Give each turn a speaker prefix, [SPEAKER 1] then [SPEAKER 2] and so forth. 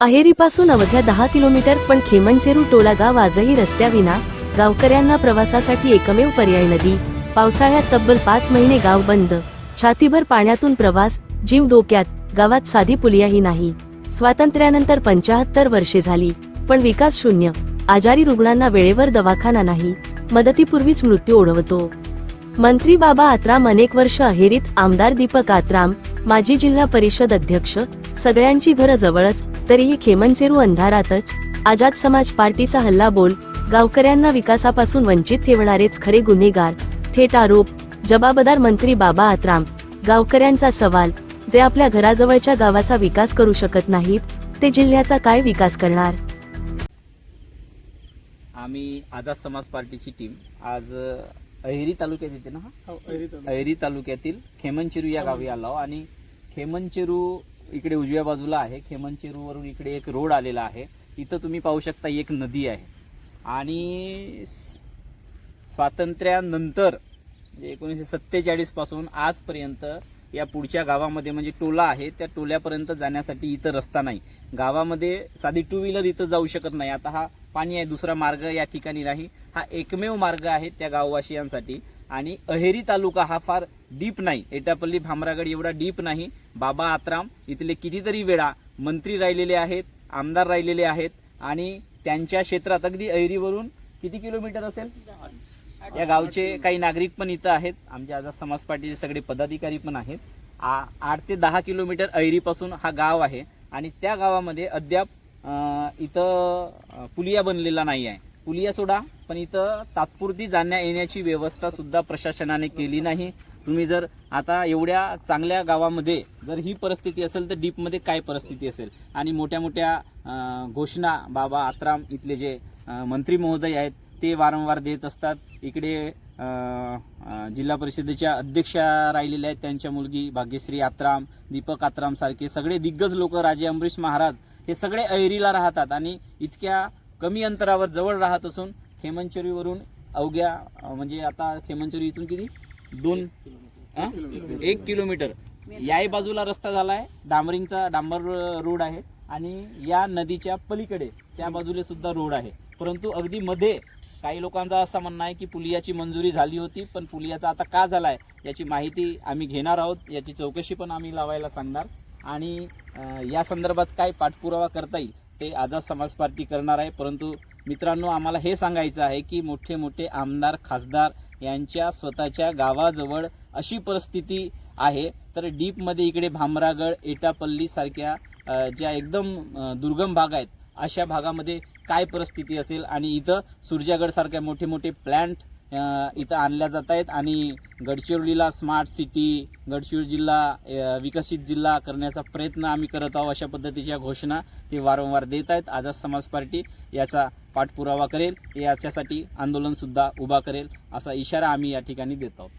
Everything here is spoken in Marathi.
[SPEAKER 1] अहेरीपासून अवघ्या दहा किलोमीटर पण खेमनचेरू टोला गाव आजही रस्त्याविना गावकऱ्यांना प्रवासासाठी एकमेव पर्याय नदी. पावसाळ्यात तब्बल पाच महिने गाव बंद. छातीभर पाण्यातून प्रवास जीव धोक्यात गावात साधी पुलियाही नाही. स्वातंत्र्यानंतर पंचाहत्तर वर्षे झाली पण विकास शून्य. आजारी रुग्णांना वेळेवर दवाखाना नाही. मदतीपूर्वीच मृत्यू ओढवतो. मंत्री बाबा आत्राम अनेक वर्ष अहेरीत आमदार दीपक आत्राम माजी जिल्हा परिषद अध्यक्ष सगळ्यांची घरं जवळच तरीही खेमनचेरू अंधारातच आझाद समाज पार्टीचा हल्ला बोल गावकऱ्यांना विकासापासून वंचित ठेवणारेच खरे गुन्हेगार थेट आरोप जबाबदार मंत्री बाबा आत्राम गावकऱ्यांचा सवाल जे आपल्या घराजवळच्या गावाचा विकास करू शकत नाहीत ते जिल्ह्याचा काय विकास करणार
[SPEAKER 2] आम्ही आझाद समाज पार्टीची टीम आज अहेरी तालुक्यात येते ना हा? अहेरी तालुक्यातील खेमनचेरू या गावी आलो आणि खेमनचेरू इकडे उजव्या बाजूला आहे. खेमनचेरूवरून इकडे एक रोड आलेला आहे. इथं तुम्ही पाहू शकता एक नदी आहे. आणि स्वातंत्र्यानंतर म्हणजे एकोणीसशे सत्तेचाळीसपासून आजपर्यंत या पुढच्या गावामध्ये म्हणजे टोला आहे त्या टोल्यापर्यंत जाण्यासाठी इथं रस्ता नाही. गावामध्ये साधी टू व्हीलर इथं जाऊ शकत नाही. आता हा पाणी आहे दुसरा मार्ग या ठिकाणी नाही. हा एकमेव मार्ग आहे त्या गाववासियांसाठी. आणि अहेरी तालुका हा फार डीप नाही. एटापल्ली भामरागड एवढा डीप नाही. बाबा आत्राम इथले कितीतरी वेळा मंत्री राहिलेले आहेत आमदार राहिलेले आहेत आणि त्यांच्या क्षेत्रात अगदी अहेरीवरून किती किलोमीटर असेल? या गावचे काही नागरिक पण इथं आहेत. आमच्या आझाद समाज पार्टीचे सगळे पदाधिकारी पण आहेत. आ आठ ते दहा किलोमीटर ऐरीपासून हा गाव आहे आणि त्या गावामध्ये अद्याप इथं पुलिया बनलेला नाही आहे. पुलिया सोडा पण इथं तात्पुरती जाण्या येण्याची व्यवस्था सुद्धा प्रशासनाने केली नाही. तुम्ही जर आता एवढ्या चांगल्या गावामध्ये जर ही परिस्थिती असेल तर डीपमध्ये काय परिस्थिती असेल? आणि मोठ्या मोठ्या घोषणा बाबा आत्राम इथले जे मंत्री महोदय आहेत ते वारंवार देत असतात. इकडे जिल्हा परिषदेच्या अध्यक्षा राहिलेल्या आहेत त्यांच्या मुलगी भाग्यश्री आत्राम दीपक आत्राम सारखे. सगळे दिग्गज लोक राजे अमरीश महाराज हे सगळे ऐरीला राहतात आणि इतक्या कमी अंतरावर जवळ राहत असून खेमंचुरीवरून अवघ्या म्हणजे आता खेमंचुरी इथून किती? दोन एक किलोमीटर. याही बाजूला रस्ता झालाय. डांबरिंगचा डांबर रोड आहे. आणि या नदीच्या पलीकडे त्या बाजूला सुद्धा रोड आहे. परंतु अगदी मध्ये काही लोकांचं असं म्हणणं आहे की पुलियाची मंजुरी झाली होती पण पुलियाचा आता का झालाय याची माहिती आम्ही घेणार आहोत. याची चौकशी पण आम्ही लावायला सांगणार. आणि या संदर्भात काय पाठपुरावा करता येईल ते आझाद समाज पार्टी करणार आहे. परंतु मित्रांनो आम्हाला हे सांगायचं आहे की मोठे मोठे आमदार खासदार यांच्या स्वतःच्या गावाजवळ अशी परिस्थिती आहे. तर डीपमध्ये इकडे भामरागड एटापल्लीसारख्या ज्या एकदम दुर्गम भाग आहेत अशा भागामध्ये काय परिस्थिती असेल? आणि इथं सूर्जागडसारख्या मोठे मोठे प्लॅन्ट इथं आणल्या जात आहेत आणि गडचिरोलीला स्मार्ट सिटी गडचिरोली जिल्हा विकसित जिल्हा करण्याचा प्रयत्न आम्ही करत आहोत अशा पद्धतीच्या घोषणा ते वारंवार देत आहेत. आझाद समाज पार्टी याचा पाठपुरावा करेल. याच्यासाठी आंदोलनसुद्धा उभा करेल असा इशारा आम्ही या ठिकाणी देत आहोत.